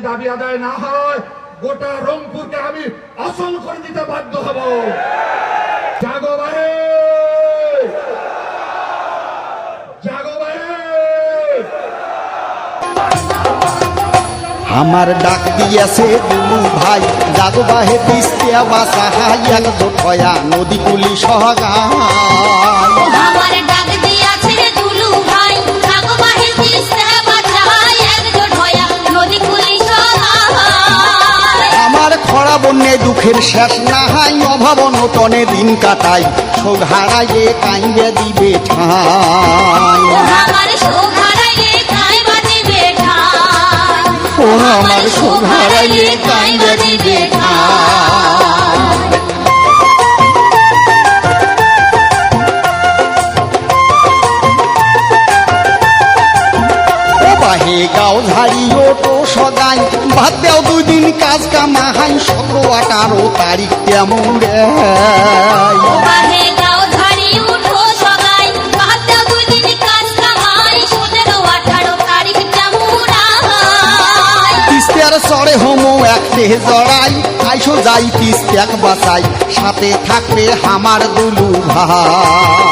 দাবি আদায় না হয়, গোটা রংপুরকে আমি অসল করে দিতে বাধ্য হব। জাগো আমার ডাক দিয়েছে দুলু ভাই, জাগো বাহে তিস্তিয়া বাসা হাইয়াল জোঠয়া নদী কুলি সহগায়। বন্যে দুঃখের শেষ না হাই অভাব নতনে দিন কাটাই। সোঘাড়াইয়ে কাইয়ে দিবে ঠাই। ও আমার শোক হারাইয়ে কাইবে বাজিবে ঠাই। বাহে গাও ঝাড়ি ওটো সদাই। ভাত দেও দুই দিন কাজ কামাহাই সতেরো আঠারো তারিখ তেমন রে সরে হোমো একটে জড়াই আইসো যাই তিস্তাক বাসাই সাথে থাকবে আমার দুলু ভাই।